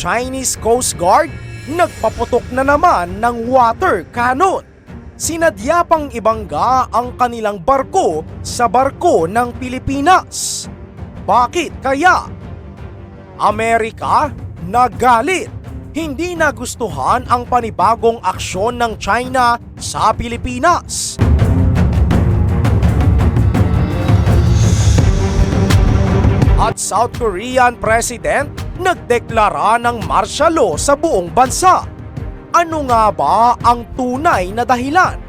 Chinese Coast Guard nagpaputok na naman ng water cannon. Sinadya pang ibangga ang kanilang barko sa barko ng Pilipinas. Bakit kaya? Amerika nagalit. Hindi nagustuhan ang panibagong aksyon ng China sa Pilipinas. At South Korean President nagdeklara ng martial law sa buong bansa. Ano nga ba ang tunay na dahilan?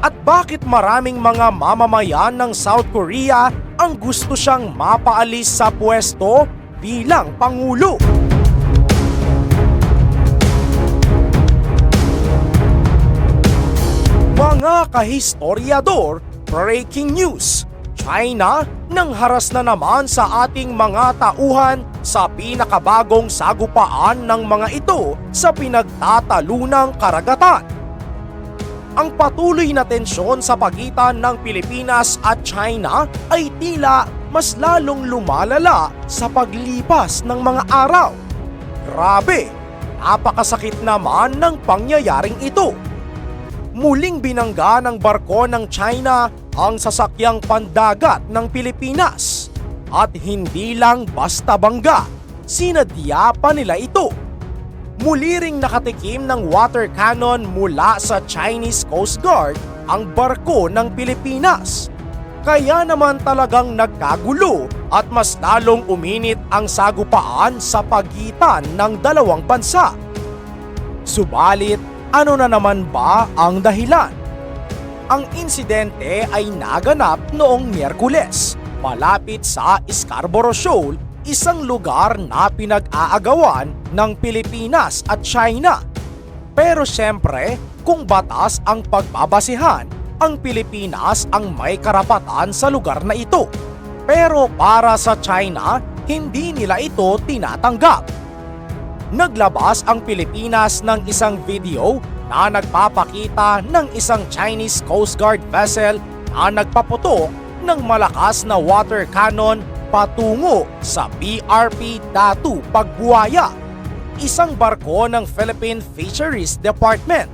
At bakit maraming mga mamamayan ng South Korea ang gusto siyang mapaalis sa pwesto bilang Pangulo? Mga kahistoryador, breaking news! China nang haras na naman sa ating mga tauhan sa pinakabagong sagupaan ng mga ito sa pinagtatalunang karagatan. Ang patuloy na tensyon sa pagitan ng Pilipinas at China ay tila mas lalong lumalala sa paglipas ng mga araw. Grabe, napakasakit naman ng pangyayaring ito muling binangga ng barko ng China ang sasakyang pandagat ng Pilipinas. At hindi lang basta bangga, sinadya pa nila ito. Muli ring nakatikim ng water cannon mula sa Chinese Coast Guard ang barko ng Pilipinas. Kaya naman talagang nagkagulo at mas lalong uminit ang sagupaan sa pagitan ng dalawang bansa. Subalit, ano na naman ba ang dahilan? Ang insidente ay naganap noong Miyerkules, malapit sa Scarborough Shoal, isang lugar na pinag-aagawan ng Pilipinas at China. Pero siyempre, kung batas ang pagbabasihan, ang Pilipinas ang may karapatan sa lugar na ito. Pero para sa China, hindi nila ito tinatanggap naglabas ang Pilipinas ng isang video na nagpapakita ng isang Chinese Coast Guard vessel na nagpaputok ng malakas na water cannon patungo sa BRP Datu Pagbuaya, isang barko ng Philippine Fisheries Department.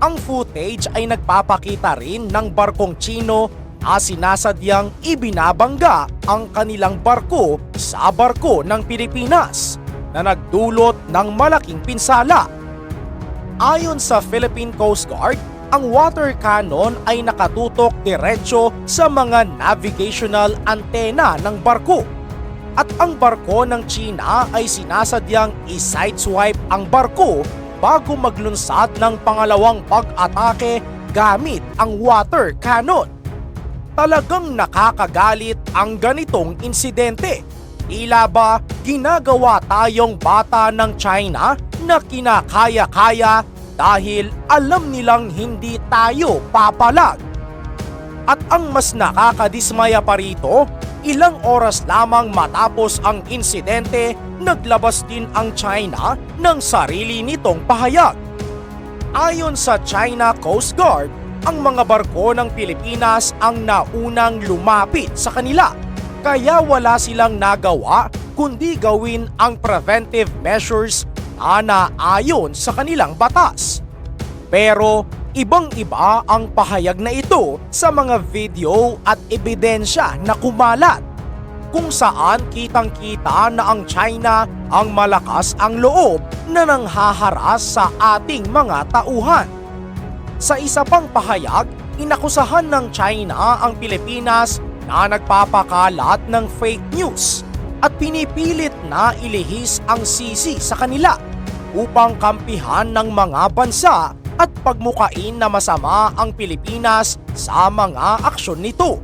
Ang footage ay nagpapakita rin ng barkong Chino na sinasadyang ibinabangga ang kanilang barko sa barko ng Pilipinas na nagdulot ng malaking pinsala. Ayon sa Philippine Coast Guard, ang water cannon ay nakatutok diretso sa mga navigational antena ng barko. At ang barko ng China ay sinasadyang i-sideswipe ang barko bago maglunsad ng pangalawang pag-atake gamit ang water cannon. Talagang nakakagalit ang ganitong insidente Tila ba ginagawa tayong bata ng China na kinakaya-kaya dahil alam nilang hindi tayo papalag? At ang mas nakakadismaya pa rito, ilang oras lamang matapos ang insidente, naglabas din ang China ng sarili nitong pahayag. Ayon sa China Coast Guard, ang mga barko ng Pilipinas ang naunang lumapit sa kanila kaya wala silang nagawa kundi gawin ang preventive measures na naayon sa kanilang batas. Pero ibang-iba ang pahayag na ito sa mga video at ebidensya na kumalat kung saan kitang-kita na ang China ang malakas ang loob na nanghaharas sa ating mga tauhan. Sa isa pang pahayag, inakusahan ng China ang Pilipinas na nagpapakalat ng fake news at pinipilit na ilihis ang sisi sa kanila upang kampihan ng mga bansa at pagmukain na masama ang Pilipinas sa mga aksyon nito.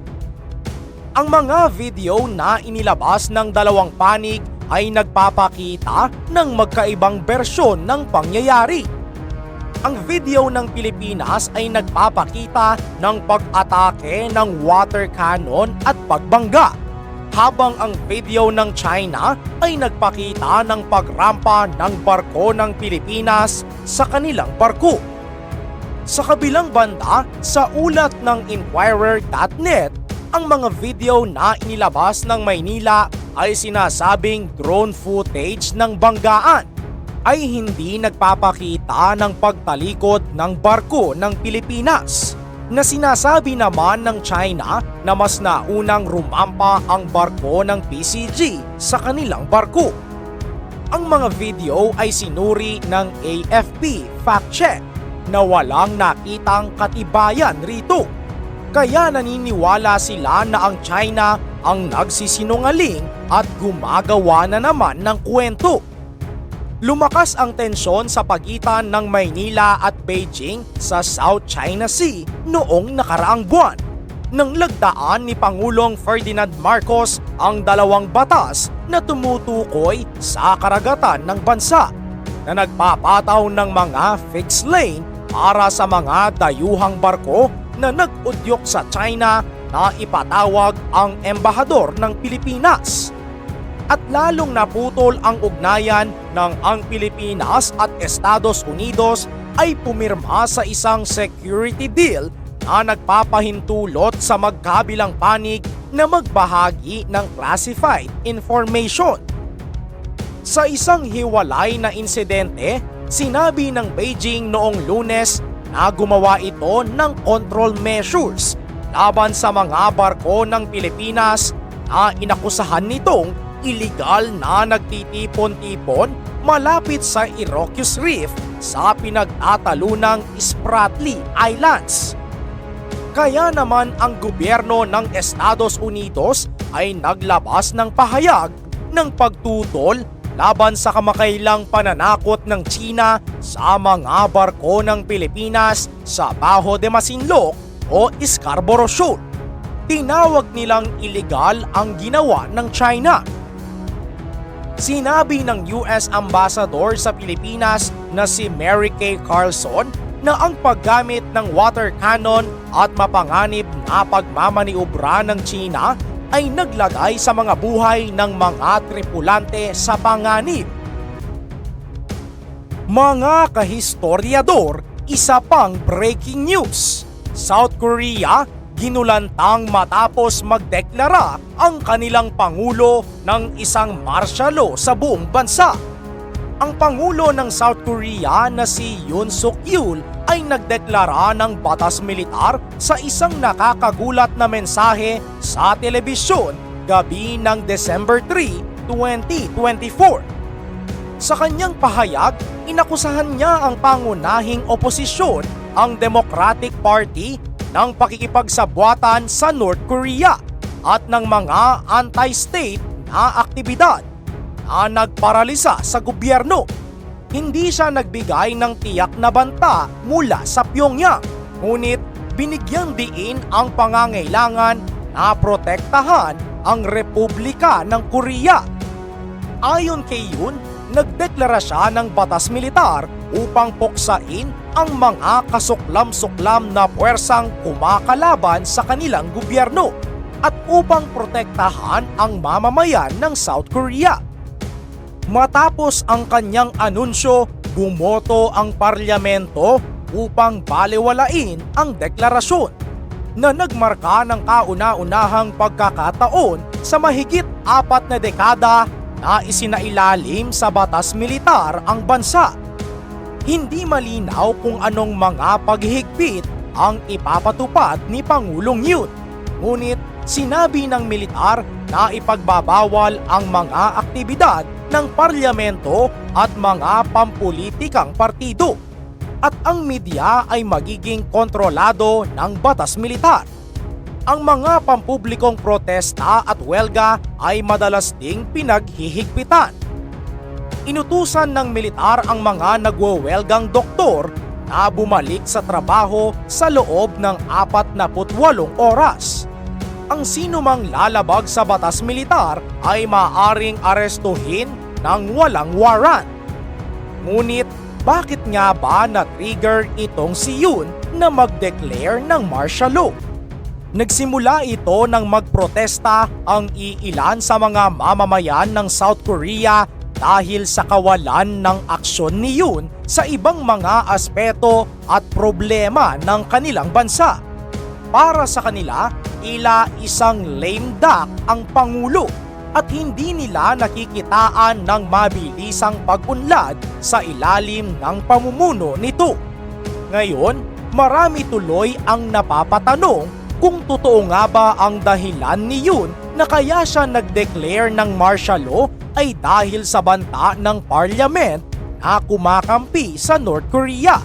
Ang mga video na inilabas ng dalawang panig ay nagpapakita ng magkaibang bersyon ng pangyayari ang video ng Pilipinas ay nagpapakita ng pag-atake ng water cannon at pagbangga habang ang video ng China ay nagpakita ng pagrampa ng barko ng Pilipinas sa kanilang barko. Sa kabilang banda, sa ulat ng Inquirer.net, ang mga video na inilabas ng Maynila ay sinasabing drone footage ng banggaan ay hindi nagpapakita ng pagtalikod ng barko ng Pilipinas na sinasabi naman ng China na mas naunang rumampa ang barko ng PCG sa kanilang barko. Ang mga video ay sinuri ng AFP fact check na walang nakitang katibayan rito. Kaya naniniwala sila na ang China ang nagsisinungaling at gumagawa na naman ng kwento. Lumakas ang tensyon sa pagitan ng Maynila at Beijing sa South China Sea noong nakaraang buwan nang lagdaan ni Pangulong Ferdinand Marcos ang dalawang batas na tumutukoy sa karagatan ng bansa na nagpapataw ng mga fixed lane para sa mga dayuhang barko na nag-udyok sa China na ipatawag ang embahador ng Pilipinas at lalong naputol ang ugnayan ng ang Pilipinas at Estados Unidos ay pumirma sa isang security deal na nagpapahintulot sa magkabilang panig na magbahagi ng classified information. Sa isang hiwalay na insidente, sinabi ng Beijing noong lunes na gumawa ito ng control measures laban sa mga barko ng Pilipinas na inakusahan nitong iligal na nagtitipon-tipon malapit sa Iroquois Reef sa pinagtatalunang Spratly Islands. Kaya naman ang gobyerno ng Estados Unidos ay naglabas ng pahayag ng pagtutol laban sa kamakailang pananakot ng China sa mga barko ng Pilipinas sa Baho de Masinloc o Scarborough Shoal. Tinawag nilang illegal ang ginawa ng China. Sinabi ng US Ambassador sa Pilipinas na si Mary Kay Carlson na ang paggamit ng water cannon at mapanganib na pagmamaniobra ng China ay naglagay sa mga buhay ng mga tripulante sa panganib. Mga kahistoryador, isa pang breaking news. South Korea ginulantang matapos magdeklara ang kanilang pangulo ng isang martial law sa buong bansa. Ang pangulo ng South Korea na si Yoon Suk Yeol ay nagdeklara ng batas militar sa isang nakakagulat na mensahe sa telebisyon gabi ng December 3, 2024. Sa kanyang pahayag, inakusahan niya ang pangunahing oposisyon, ang Democratic Party ng pakikipagsabwatan sa North Korea at ng mga anti-state na aktibidad na nagparalisa sa gobyerno. Hindi siya nagbigay ng tiyak na banta mula sa Pyongyang, ngunit binigyang diin ang pangangailangan na protektahan ang Republika ng Korea. Ayon kay Yoon, nagdeklara siya ng batas militar upang puksain ang mga kasuklam-suklam na puwersang kumakalaban sa kanilang gobyerno at upang protektahan ang mamamayan ng South Korea. Matapos ang kanyang anunsyo, bumoto ang parlamento upang balewalain ang deklarasyon na nagmarka ng kauna-unahang pagkakataon sa mahigit apat na dekada na isinailalim sa batas militar ang bansa. Hindi malinaw kung anong mga paghihigpit ang ipapatupad ni Pangulong Yun. Ngunit sinabi ng militar na ipagbabawal ang mga aktibidad ng parlamento at mga pampulitikang partido at ang media ay magiging kontrolado ng batas militar. Ang mga pampublikong protesta at welga ay madalas ding pinaghihigpitan. Inutusan ng militar ang mga nagwewelgang doktor na bumalik sa trabaho sa loob ng 48 oras. Ang sinumang lalabag sa batas militar ay maaring arestuhin ng walang warrant. Ngunit bakit nga ba na-trigger itong si Yoon na mag-declare ng martial law? Nagsimula ito nang magprotesta ang iilan sa mga mamamayan ng South Korea dahil sa kawalan ng aksyon ni Yoon sa ibang mga aspeto at problema ng kanilang bansa. Para sa kanila, ila isang lame duck ang Pangulo at hindi nila nakikitaan ng mabilisang pag-unlad sa ilalim ng pamumuno nito. Ngayon, marami tuloy ang napapatanong kung totoo nga ba ang dahilan ni Yun na kaya siya nag-declare ng martial law ay dahil sa banta ng parliament na kumakampi sa North Korea.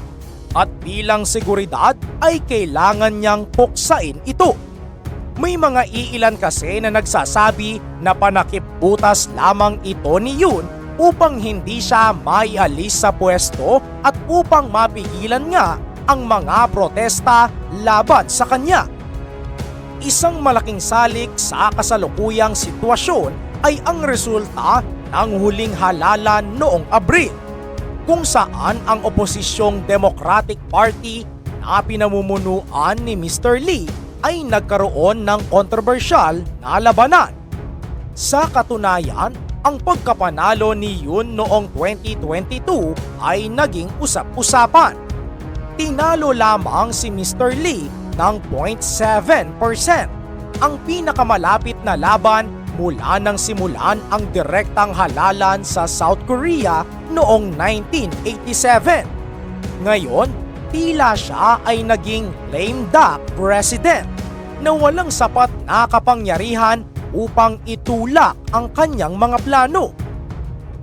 At bilang seguridad ay kailangan niyang puksain ito. May mga iilan kasi na nagsasabi na panakip butas lamang ito ni Yun upang hindi siya maialis sa pwesto at upang mapigilan nga ang mga protesta laban sa kanya. Isang malaking salik sa kasalukuyang sitwasyon ay ang resulta ng huling halalan noong Abril kung saan ang oposisyong Democratic Party na pinamumunuan ni Mr. Lee ay nagkaroon ng kontrobersyal na labanan. Sa katunayan, ang pagkapanalo ni Yoon noong 2022 ay naging usap-usapan. Tinalo lamang si Mr. Lee ng 0.7%, ang pinakamalapit na laban mula nang simulan ang direktang halalan sa South Korea noong 1987. Ngayon, tila siya ay naging lame duck president na walang sapat na kapangyarihan upang itulak ang kanyang mga plano.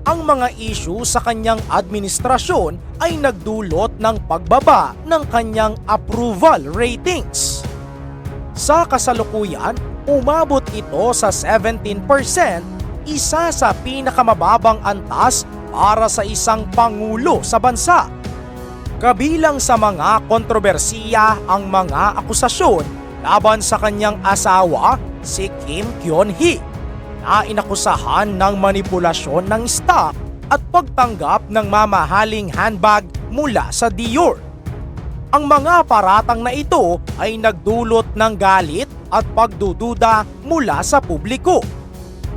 Ang mga issue sa kanyang administrasyon ay nagdulot ng pagbaba ng kanyang approval ratings. Sa kasalukuyan, umabot ito sa 17%, isa sa pinakamababang antas para sa isang pangulo sa bansa. Kabilang sa mga kontrobersiya ang mga akusasyon laban sa kanyang asawa si Kim Kyun-hee na inakusahan ng manipulasyon ng stock at pagtanggap ng mamahaling handbag mula sa Dior. Ang mga paratang na ito ay nagdulot ng galit at pagdududa mula sa publiko.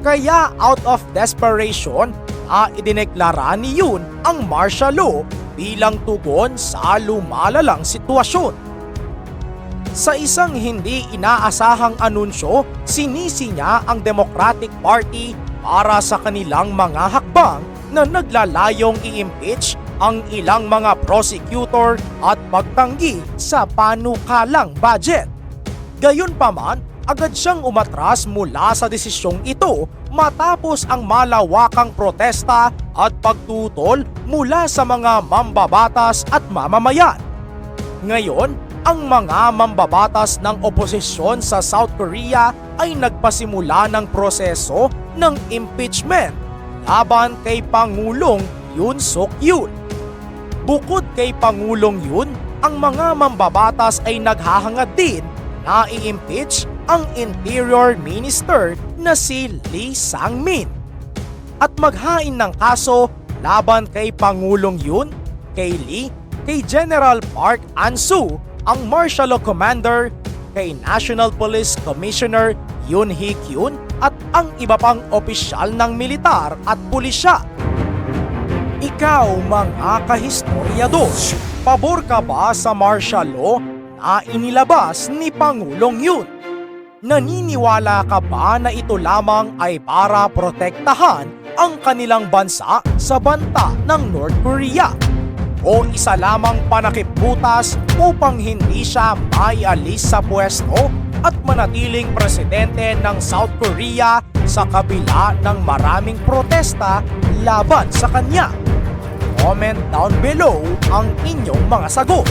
Kaya out of desperation, na idineklara ni Yoon ang martial law bilang tugon sa lumalalang sitwasyon. Sa isang hindi inaasahang anunsyo, sinisi niya ang Democratic Party para sa kanilang mga hakbang na naglalayong i-impeach ang ilang mga prosecutor at pagtanggi sa panukalang budget. Gayunpaman, agad siyang umatras mula sa desisyong ito matapos ang malawakang protesta at pagtutol mula sa mga mambabatas at mamamayan. Ngayon, ang mga mambabatas ng oposisyon sa South Korea ay nagpasimula ng proseso ng impeachment laban kay Pangulong Yoon Suk Yeol. Bukod kay Pangulong Yoon, ang mga mambabatas ay naghahangad din na i-impeach ang Interior Minister na si Lee Sang-min. At maghain ng kaso laban kay Pangulong Yoon, kay Lee, kay General Park An-soo, ang martial law commander, kay National Police Commissioner Yoon Hee-kyun at ang iba pang opisyal ng militar at pulisya. Ikaw mga kahistoryador, pabor ka ba sa martial law na inilabas ni Pangulong Yun? Naniniwala ka ba na ito lamang ay para protektahan ang kanilang bansa sa banta ng North Korea? O isa lamang panakipbutas upang hindi siya maialis sa pwesto at manatiling presidente ng South Korea sa kabila ng maraming protesta laban sa kanya? Comment down below ang inyong mga sagot.